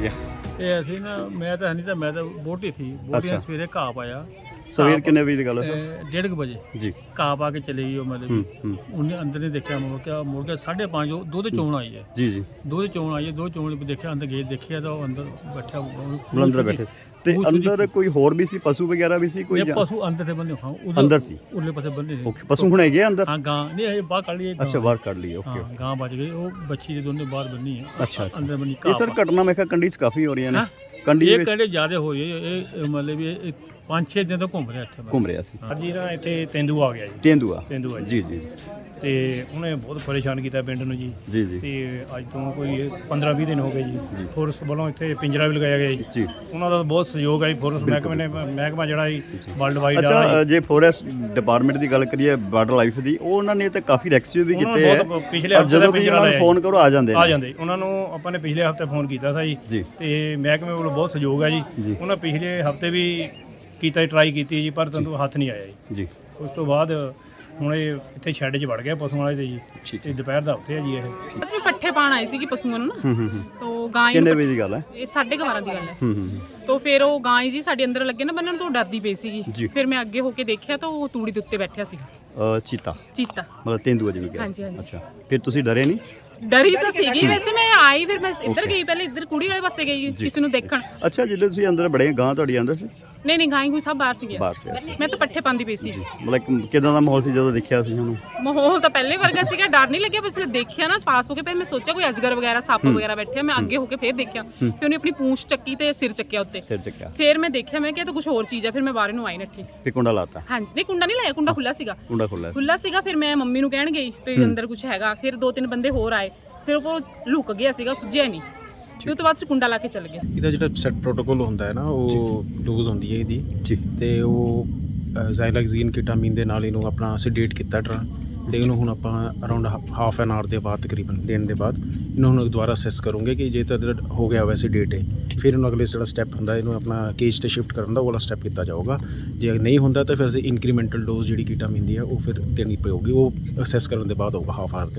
ਇਹ ਅਸੀਂ ਨਾ ਮੈਂ ਤਾਂ ਨਹੀਂ ਤਾਂ ਮੈਂ ਤਾਂ ਬੋਟੀ ਸੀ ਬੋਟੀ ਨੇ ਅੱਛਾ। ਸਵੇਰੇ ਘਾਹ ਪਾਇਆ। ਸਵੇਰ ਕਿੰਨੇ ਵਜੇ ਦੀ ਗੱਲ ਹੈ ਡੇਢ ਕੁ ਵਜੇ। ਜੀ। ਘਾਹ ਪਾ ਕੇ ਚਲੇ ਗਈ ਉਹ ਮਤਲਬ ਹੂੰ ਵੀ। ਹੂੰ। ਉਹਨੇ ਅੰਦਰ ਨਹੀਂ ਦੇਖਿਆ ਮੁੜ ਕੇ ਮੁੜ ਕੇ 5:30 ਉਹ ਦੁੱਧ ਚੋਣ ਆਈ ਹੈ। ਜੀ ਜੀ। ਦੁੱਧ ਚੋਣ ਆਈ ਹੈ ਦੁੱਧ ਚੋਣ ਵੀ ਦੇਖਿਆ ਅੰਦਰ ਗਏ ਦੇਖਿਆ ਤਾਂ ਉਹ ਅੰਦਰ ਬੈਠਾ ਅੰਦਰ ਬੈਠੇ। ਤੇ ਉਹ ਅੰਦਰ ਕੋਈ ਹੋਰ ਵੀ ਸੀ ਪਸ਼ੂ ਵਗੈਰਾ ਵੀ ਸੀ ਕੋਈ ਇਹ ਜਾਂ- ਪਸ਼ੂ ਅੰਦਰ ਤੇ ਬੰਦੇ ਹਾਂ ਉਧਰ ਅੰਦਰ ਸੀ? ਉਰਲੇ ਪਾਸੇ ਬੰਦੇ ਨੇ ਓਕੇ ਪਸ਼ੂ ਹੁਣ ਹੈਗੇ ਆ ਅੰਦਰ? ਹਾਂ ਗਾਂ ਨਹੀਂ ਇਹ ਬਾਹਰ ਕੱਢ ਲਈ ਇਹ ਗਾਂ। ਅੱਛਾ ਬਾਹਰ ਕੱਢ ਲਈ ਓਕੇ ਹਾਂ ਗਾਂ ਬਚ ਗਈ ਉਹ ਬੱਚੀ ਦੇ ਦੋਨੇ ਬਾਹਰ ਬੰਨੀ ਹੈ। ਅੱਛਾ, ਅੱਛਾ। ਅੰਦਰ ਬੰਨੀ ਇਹ ਘਾਹ ਸਰ ਘਟਨਾ ਮੈਂ ਕਿਹਾ ਕੰਡੀ 'ਚ ਕਾਫੀ ਹੋ ਰਹੀਆਂ ਨੇ। ਹਾਂ। ਕੰਡੀ ਇਹ ਵਿੱਚ? ਕਹਿੰਦੇ ਜ਼ਿਆਦਾ ਹੋ ਰਹੀ ਹੈ ਇਹ ਇਹ ਮਤਲਬ ਵੀ ਇਹ 5-6 ਦਿਨ ਤੋਂ ਘੁੰਮ ਰਿਹਾ ਇੱਥੇ ਘੁੰਮ ਰਿਹਾ ਸੀ। ਅੱਜ ਹੀ ਨਾ ਇੱਥੇ ਤੇਂਦੂ ਆ ਗਿਆ ਜੀ। ਤੇਂਦੂਆ? ਤੇਂਦੂਆ ਜੀ। ਜੀ ਜੀ। ਤੇ ਉਹਨੇ ਬਹੁਤ ਪਰੇਸ਼ਾਨ ਕੀਤਾ ਪਿੰਡ ਨੂੰ ਜੀ। ਜੀ ਜੀ। ਤੇ ਅੱਜ ਤੋਂ ਕੋਈ 15-20 ਦਿਨ ਹੋ ਗਏ ਜੀ। ਫੋਰਸ ਵੱਲੋਂ ਇੱਥੇ ਪਿੰਜਰਾ ਵੀ ਲਗਾਇਆ ਗਿਆ ਜੀ। ਉਹਨਾਂ ਦਾ ਬਹੁਤ ਸਹਿਯੋਗ ਹੈ ਫੋਰਸ ਮਹਿਕਮੇ ਨੇ ਮਹਿਕਮਾ ਜਿਹੜਾ ਜੀ ਵਰਲਡ ਵਾਈਡ ਅੱਛਾ ਜੇ। ਫੋਰੈਸਟ ਡਿਪਾਰਟਮੈਂਟ ਦੀ ਗੱਲ ਕਰੀਏ ਵਾਈਲਡ ਲਾਈਫ ਦੀ ਉਹ ਉਹਨਾਂ ਨੇ ਤਾਂ ਕਾਫੀ ਰੈਸਕਿਊ ਵੀ ਕੀਤੇ ਹੈ। ਪਿਛਲੇ ਹਫ਼ਤੇ ਜਦੋਂ ਵੀ ਉਹਨਾਂ ਨੂੰ ਫੋਨ ਕਰੋ ਆ ਜਾਂਦੇ ਆ ਜਾਂਦੇ। ਉਹਨਾਂ ਨੂੰ ਆਪਾਂ ਨੇ ਪਿਛਲੇ ਹਫ਼ਤੇ ਫੋਨ ਕੀਤਾ ਸੀ। ਜੀ। ਤੇ ਮਹਿਕਮੇ ਵੱਲੋਂ ਬਹੁਤ ਸਹਿਯੋਗ ਹੈ ਜੀ। ਉਹਨਾਂ ਪਿਛਲੇ ਹਫ਼ਤੇ ਵੀ ਕੀਤਾ ਟਰਾਈ ਕੀਤੀ ਜੀ ਪਰ ਤੰਦੂ ਹੱਥ ਨਹੀਂ ਆਇਆ ਜੀ। ਉਸ ਤੋਂ ਬਾਅਦ ਹੁਣ ਇਹ ਇੱਥੇ ਸ਼ੈੱਡ 'ਚ ਵੜ ਗਿਆ ਪਸ਼ੂਆਂ ਵਾਲੇ ਤੇ ਜੀ। ਤੇ ਦੁਪਹਿਰ ਦਾ ਉੱਥੇ ਹੈ ਜੀ ਇਹ। ਅਸੀਂ ਵੀ ਪੱਠੇ ਪਾਣ ਆਏ ਸੀਗੇ ਪਸ਼ੂਆਂ ਨੂੰ ਨਾ। ਹੂੰ ਹੂੰ ਹੂੰ। ਤੋ ਗਾਂ ਹੀ ਕਿੰਨੇ ਵਜੇ ਦੀ ਗੱਲ ਹੈ? ਇਹ ਸਾਢੇ ਕੁ ਬਾਰਾਂ ਦੀ ਗੱਲ ਹੈ। ਹੂੰ ਹੂੰ ਹੂੰ। ਤੋ ਫਿਰ ਉਹ ਗਾਂ ਜੀ ਸਾਡੇ ਅੰਦਰ ਲੱਗੇ ਨਾ ਬੰਨਣ ਤੋਂ ਡਰਦੀ ਪਈ। ਸੀਗੀ। ਫਿਰ ਮੈਂ ਅੱਗੇ ਹੋ ਕੇ ਦੇਖਿਆ ਤਾਂ ਉਹ ਤੂੜੀ ਦੇ ਉੱਤੇ ਬੈਠਿਆ ਸੀ। ਅ, ਚੀਤਾ। ਚੀਤਾ। ਮਤਲਬ ਤੇਂਦੂਆ ਜਿਵੇਂ ਕਿਹਾ। ਹਾਂਜੀ, ਹਾਂਜੀ। ਅੱਛਾ। ਫਿਰ ਤੁਸੀਂ ਡਰੇ ਨਹੀਂ? ਡਰੀ ਤਾਂ ਸੀਗੀ। ਵੈਸੇ ਮੈਂ ਆਈ ਫਿਰ ਮੈਂ ਇੱਧਰ ਗਈ ਪਹਿਲੇ ਇੱਧਰ ਕੁੜੀ ਵਾਲੇ ਪਾਸੇ ਗਈ ਕਿਸੇ ਨੂੰ ਦੇਖਣ। ਅੱਛਾ ਜਦੋਂ ਤੁਸੀਂ ਅੰਦਰ ਬੜੇ ਗਾਂ ਤੁਹਾਡੀ ਅੰਦਰ ਸੀ? ਨਹੀਂ ਨਹੀਂ ਗਾਂ ਹੀ ਕੋਈ ਸਭ ਬਾਹਰ ਬਾਹਰ ਸੀ ਅੱਛਾ। ਮੈਂ ਤਾਂ ਪੱਠੇ ਪਾਉਂਦੀ ਪਈ ਸੀ। ਮਤਲਬ ਕਿਦਾਂ ਦਾ ਮਾਹੌਲ ਸੀ ਜਦੋਂ ਦੇਖਿਆ ਸੀ ਉਹਨੂੰ? ਮਾਹੌਲ ਤਾਂ ਪਹਿਲੇ ਵਰਗਾ ਸੀਗਾ ਡਰ ਨਹੀਂ ਲੱਗਿਆ ਬਸ ਦੇਖਿਆ ਨਾ ਪਾਸ ਹੋ ਕੇ ਫਿਰ ਮੈਂ ਸੋਚਿਆ ਕੋਈ ਅਜਗਰ ਵਗੈਰਾ ਸੱਪ ਵਗੈਰਾ ਬੈਠਿਆ ਮੈਂ ਅੱਗੇ ਹੋ ਕੇ ਫਿਰ ਦੇਖਿਆ। ਫਿਰ ਉਹਨੇ ਆਪਣੀ ਪੂੰਛ ਚੱਕੀ ਤੇ ਸਿਰ ਚੱਕਿਆ ਉੱਤੇ। ਸਿਰ ਚੱਕਿਆ। ਫਿਰ ਮੈਂ ਦੇਖਿਆ ਮੈਂ ਕਿਹਾ ਇਹ ਤਾਂ ਕੁਝ ਹੋਰ ਚੀਜ਼ ਹੈ ਫਿਰ ਮੈਂ ਬਾਹਰ ਨੂੰ ਆਈ ਨੱਠੀ ਫਿਰ ਕੁੰਡਾ ਲਾਤਾ? ਹਾਂਜੀ। ਨਹੀਂ ਕੁੰਡਾ ਨਹੀਂ ਲਾਇਆ ਕੁੰਡਾ ਖੁੱਲਾ ਸੀਗਾ। ਕੁੰਡਾ ਖੁੱਲਾ ਖੁੱਲਾ ਸੀਗਾ ਫਿਰ ਮੈਂ ਮੰਮੀ ਨੂੰ ਕਹਿਣ ਗਈ ਵੀ ਅੰਦਰ ਕੁਝ ਹੈਗਾ। ਫਿਰ ਦੋ ਤਿੰਨ ਬੰਦੇ ਹੋਰ ਆਏ। ਫਿਰ ਉਹ ਲੁਕ ਗਿਆ ਸੀਗਾ ਸੁੱਜਿਆ ਨਹੀਂ ਫਿਰ ਉਹ ਤੋਂ ਬਾਅਦ ਅਸੀਂ ਕੁੰਡਾ ਲਾ ਕੇ ਚੱਲ ਗਏ ਇਹਦਾ ਜਿਹੜਾ ਸੈਟ ਪ੍ਰੋਟੋਕੋਲ ਹੁੰਦਾ ਹੈ ਨਾ ਉਹ ਡੋਜ਼ ਹੁੰਦੀ ਹੈ ਇਹਦੀ। ਜੀ। ਤੇ ਉਹ ਜ਼ਾਈਲੈਕਜ਼ੀਨ ਕੀਟਾਮੀਨ ਦੇ ਨਾਲ ਇਹਨੂੰ ਆਪਣਾ ਸੈਡੇਟ ਕੀਤਾ ਡਰਾ ਤੇ ਇਹਨੂੰ ਹੁਣ ਆਪਾਂ ਅਰਾਊਂਡ ਹਾਫ ਐਨ ਆਵਰ ਦੇ ਬਾਅਦ ਤਕਰੀਬਨ ਦੇਣ ਦੇ ਬਾਅਦ ਇਹਨੂੰ ਹੁਣ ਦੁਬਾਰਾ ਅਸੈਸ ਕਰੂੰਗੇ ਕਿ ਜੇ ਤਾਂ ਇਹਦਾ ਹੋ ਗਿਆ ਵੈਸੇ ਡੇਟ ਹੈ ਫਿਰ ਇਹਨੂੰ ਅਗਲੇ ਜਿਹੜਾ ਸਟੈਪ ਹੁੰਦਾ ਇਹਨੂੰ ਆਪਣਾ ਕੇਜ ਤੇ ਸ਼ਿਫਟ ਕਰਨ ਦਾ ਉਹ ਵਾਲਾ ਸਟੈਪ ਕੀਤਾ ਜਾਊਗਾ। ਜੇ ਨਹੀਂ ਹੁੰਦਾ ਤਾਂ ਫਿਰ ਅਸੀਂ ਇਨਕਰੀਮੈਂਟਲ ਡੋਜ਼ ਜਿਹੜੀ ਕੀਟਾਮੀਨ ਦੀ ਹੈ ਉਹ ਫਿਰ ਦੇਣੀ ਪਊਗੀ। ਉਹ ਅਸੈਸ ਕਰਨ ਦੇ ਬਾਅਦ ਹੋਊਗਾ ਹਾਫ ਆਵਰ ਦੇ